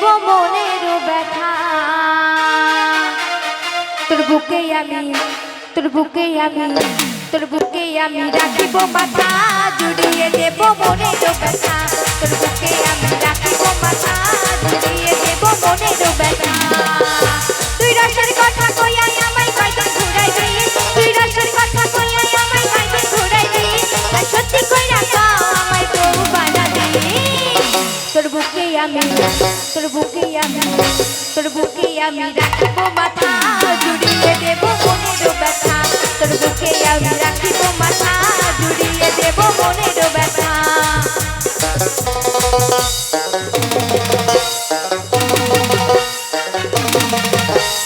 দেব মনের ব্যথা তোর বুকে আমি তোর বুকে আমি তোর বুকে আমি রাখিব মাথা জুড়িয়ে দেব মনের ব্যথা তোর বুকে আমি রাখিব মাথা জুড়িয়ে দেব মনের ব্যথা তুই রসের কথা কইয়া বুকে আমি তোর বুকে আমি তোর বুকে আমি রাখিব মাথা জুড়িয়ে দেব মনের ব্যথা তোর বুকে আমি রাখিব মাথা জুড়িয়ে দেব মনের ব্যথা Thank you.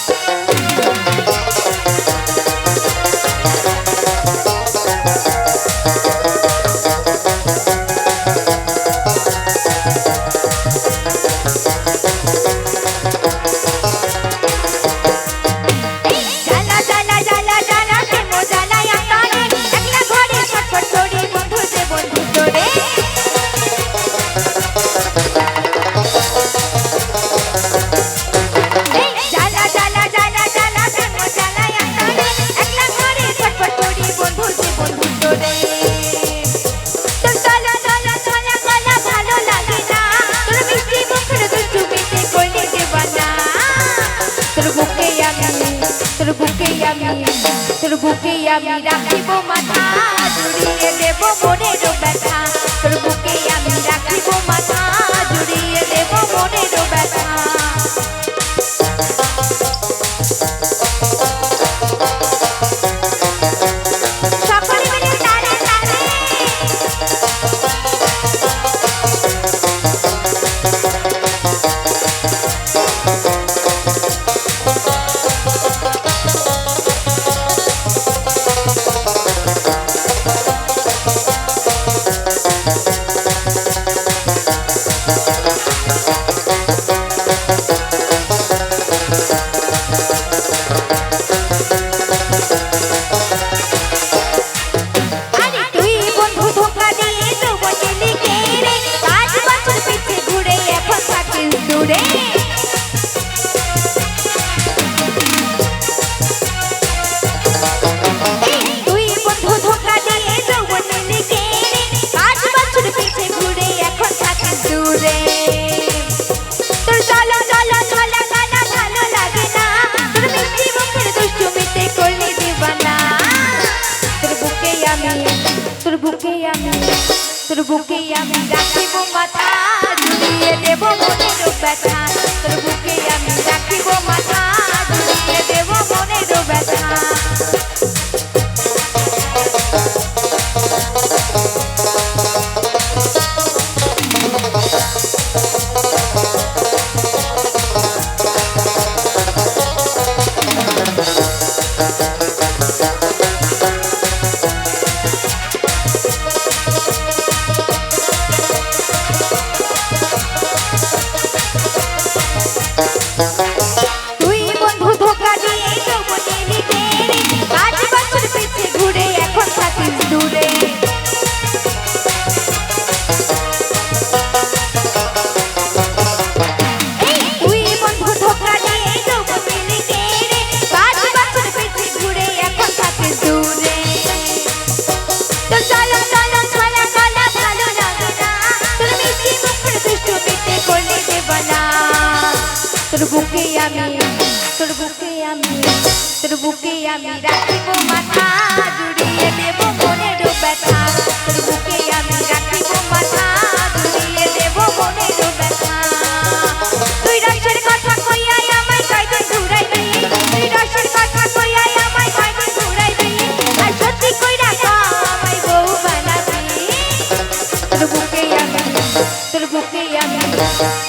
আমি তোর বুকে আমি তোর বুকে আমি রাখিব মাথা জুড়িয়ে দেব মনের ব্যথা তোর বুকে আমি রাখিব মাথা জুড়িয়ে দেব মনের আমি তোর বুকে আমি তোর বুকে আমি রাখিব মাথা জুড়িয়ে দেব মনের ব্যথা তোর বুকে আমি রাখিব মাথা জুড়িয়ে দেব মনের ব্যথা Thank তোর বুকে আমি তোর বুকে আমি তোর বুকে আমি রাখিব মাথা জুড়িয়ে দেব মনের ব্যথা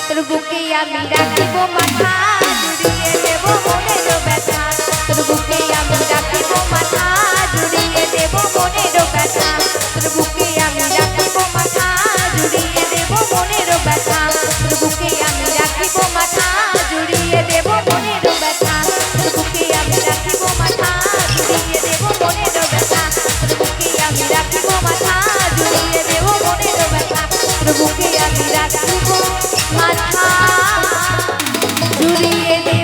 তোর বুকে আমি রাখিবো মাথা জুড়িয়ে দেবো মনের ব্যথা তোর বুকে আমি রাখিবো মাথা জুড়িয়ে দেবো মনের ব্যথা তোর বুকে আমি রাখিবো মাথা জুড়িয়ে দেবো মনের ব্যথা তোর বুকে আমি রাখিবো মাথা জুড়িয়ে দেবো মনের ব্যথা বুকে আমি রাখিব মাথা জুড়িয়ে দে